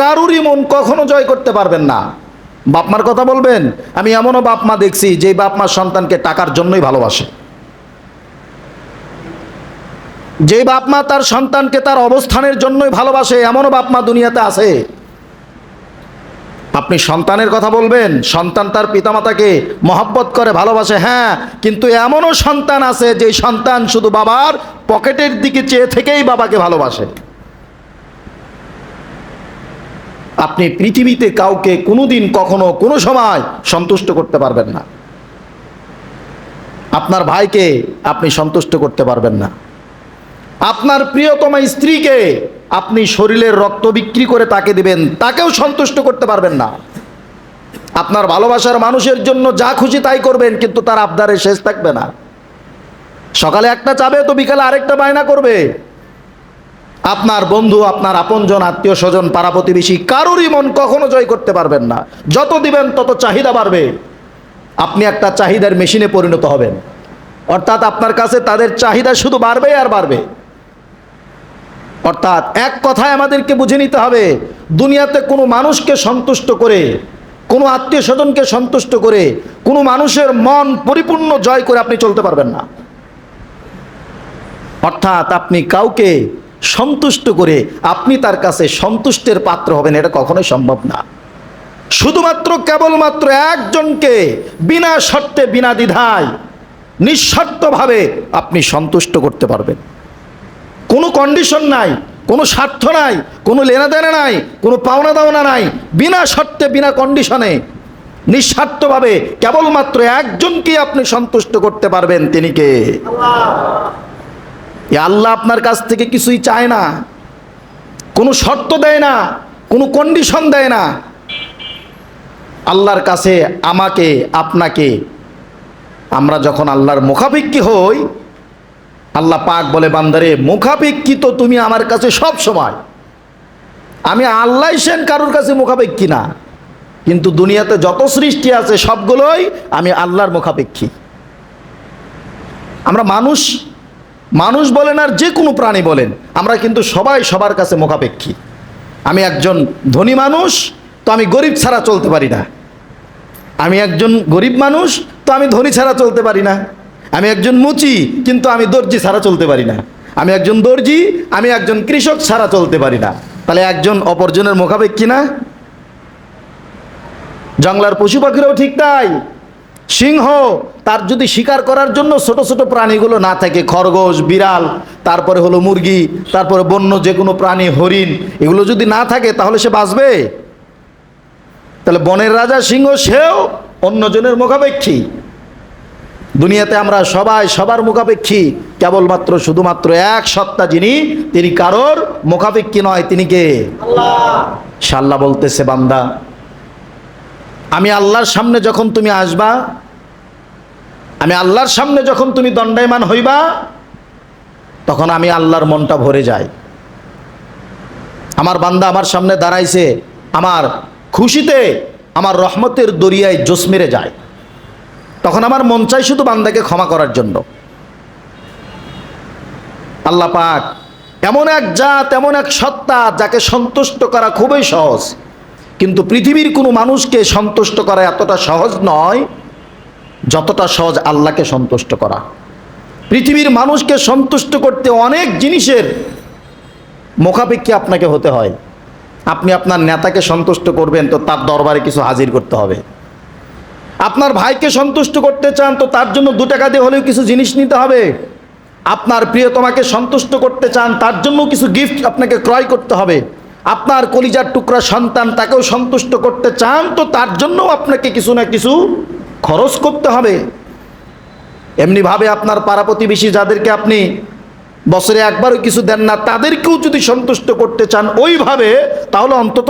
কারুরই মন কখনো জয় করতে পারবেন না। বাপমার কথা বলবেন? আমি এমনও বাপমা দেখছি, যে বাপমার সন্তানকে টাকার জন্যই ভালোবাসে। যে বাপমা তার সন্তানকে তার অবস্থানের জন্যই ভালোবাসে, এমনও বাপমা দুনিয়াতে আছে। আপনি সন্তানের কথা বলবেন, সন্তান তার পিতামাতাকে মহব্বত করে, ভালোবাসে হ্যাঁ কিন্তু এমনও সন্তান আছে, যে সন্তান শুধু বাবার পকেটের দিকে চেয়ে থেকেই বাবাকে ভালোবাসে। আপনি পৃথিবীতে কাউকে কোনোদিন কখনো কোনো সময় সন্তুষ্ট করতে পারবেন না। আপনার ভাইকে আপনি সন্তুষ্ট করতে পারবেন না। আপনার প্রিয়তমা স্ত্রীকে আপনি শরীরের রক্ত বিক্রি করে তাকে দিবেন, তাকেও সন্তুষ্ট করতে পারবেন না। আপনার ভালোবাসার মানুষের জন্য যা খুশি তাই করবেন, কিন্তু তার আবদারে শেষ থাকবে না। সকালে একটা চাবে তো বিকালে আরেকটা বায়না করবে। আপনার বন্ধু, আপনার আপনজন, আত্মীয় স্বজন, পাড়া প্রতিবেশী, কারোরই মন কখনো জয় করতে পারবেন না। যত দিবেন, তত চাহিদা বাড়বে। আপনি একটা চাহিদার মেশিনে পরিণত হবেন। অর্থাৎ আপনার কাছে তাদের চাহিদা শুধু বাড়বে আর বাড়বে। অর্থাৎ এক কথায় আমাদেরকে বুঝে নিতে হবে, দুনিয়াতে কোনো মানুষকে সন্তুষ্ট করে, কোনো আত্মীয় স্বজনকে সন্তুষ্ট করে, কোনো মানুষের মন পরিপূর্ণ জয় করে আপনি চলতে পারবেন না। অর্থাৎ আপনি কাউকে সন্তুষ্ট করে আপনি তার কাছে সন্তুষ্টের পাত্র হবেন, এটা কখনোই সম্ভব না। শুধুমাত্র কেবলমাত্র একজনকে বিনা শর্তে, বিনা দ্বিধায়, নিঃশর্তভাবে আপনি সন্তুষ্ট করতে পারবেন। কোনো কন্ডিশন নাই, কোনো স্বার্থ নাই, কোনো লেনাদেনা নাই, কোনো পাওনা দাওনা নাই, বিনা শর্তে, বিনা কন্ডিশনে, নিঃস্বার্থভাবে কেবলমাত্র একজনকে আপনি সন্তুষ্ট করতে পারবেন, তিনি কে? এ আল্লাহ আপনার কাছ থেকে কিছুই চায় না। কোনো শর্ত দেয় না, কোনো কন্ডিশন দেয় না। আল্লাহর কাছে আমাকে, আপনাকে আমরা যখন আল্লাহর মুখাপেক্ষি হই, আল্লাহ পাক বলে, বান্দারে, মুখাপেক্ষি তো তুমি আমার কাছে সব সময়। আমি আল্লাহ সেন কারোর কাছে মুখাপেক্ষি না। কিন্তু দুনিয়াতে যত সৃষ্টি আছে সবগুলোই আমি আল্লাহর মুখাপেক্ষী। আমরা মানুষ মানুষ বলেন আর যে কোনো প্রাণী বলেন, আমরা কিন্তু সবাই সবার কাছে মুখাপেক্ষী। আমি একজন ধনী মানুষ, তো আমি গরিব ছাড়া চলতে পারি না। আমি একজন গরিব মানুষ, তো আমি ধনী ছাড়া চলতে পারি না। আমি একজন মুচি, কিন্তু আমি দর্জি ছাড়া চলতে পারি না। আমি একজন দর্জি, আমি একজন কৃষক ছাড়া চলতে পারি না। তাহলে একজন অপরজনের মুখাপেক্ষী না? জংলার পশু পাখিরাও ঠিক তাই। সিংহ তার যদি শিকার করার জন্য ছোট ছোট প্রাণীগুলো না থাকে খরগোশ বিড়াল তারপরে হলো মুরগি তারপরে বন্য যে কোনো প্রাণী হরিণ এগুলো যদি না থাকে তাহলে সে বাঁচবে? তাহলে বনের রাজা সিংহ সেও অন্যজনের মুখাপেক্ষী। দুনিয়াতে আমরা সবাই সবার মুখাপেক্ষী কেবলমাত্র শুধুমাত্র এক সত্তা যিনি তিনি কারোর মুখাপেক্ষী নয় তিনি কে? সাল্লাহ বলতেছে বান্দা আমি আল্লাহর সামনে যখন তুমি আসবা, আমি আল্লাহর সামনে যখন তুমি দণ্ডায়মান হইবা, তখন আমি আল্লাহর মনটা ভরে যায় আমার বান্দা আমার সামনে দাঁড়াইছে, আমার খুশিতে, আমার রহমতের দরিয়ায় জোস মেরে যায়। তখন আমার মন চাই শুধু বান্দাকে ক্ষমা করার জন্য। আল্লাহ পাক এমন এক জাত, এমন এক সত্তা যাকে সন্তুষ্ট করা খুবই সহজ। কিন্তু পৃথিবীর কোনো মানুষকে সন্তুষ্ট করা এতটা সহজ নয় যতটা সহজ আল্লাহকে সন্তুষ্ট করা। পৃথিবীর মানুষকে সন্তুষ্ট করতে অনেক জিনিসের মুখাপেক্ষী আপনাকে হতে হয়। আপনি আপনার নেতাকে সন্তুষ্ট করবেন তো তার দরবারে কিছু হাজির করতে হবে। আপনার ভাইকে সন্তুষ্ট করতে চান তো তার জন্য দু টাকা দিয়ে হলেও কিছু জিনিস নিতে হবে। আপনার প্রিয়তমাকে সন্তুষ্ট করতে চান তার জন্য কিছু গিফট আপনাকে ক্রয় করতে হবে। আপনার কলিজার টুকরা সন্তান তাকেও সন্তুষ্ট করতে চান, তো তার জন্যও আপনাকে কিছু না কিছু খরচ করতে হবে। এমনিভাবে আপনার পাড়া প্রতিবেশী যাদেরকে আপনি বছরে একবারও কিছু দেন না, তাদেরকেও যদি সন্তুষ্ট করতে চান ওইভাবে, তাহলে অন্তত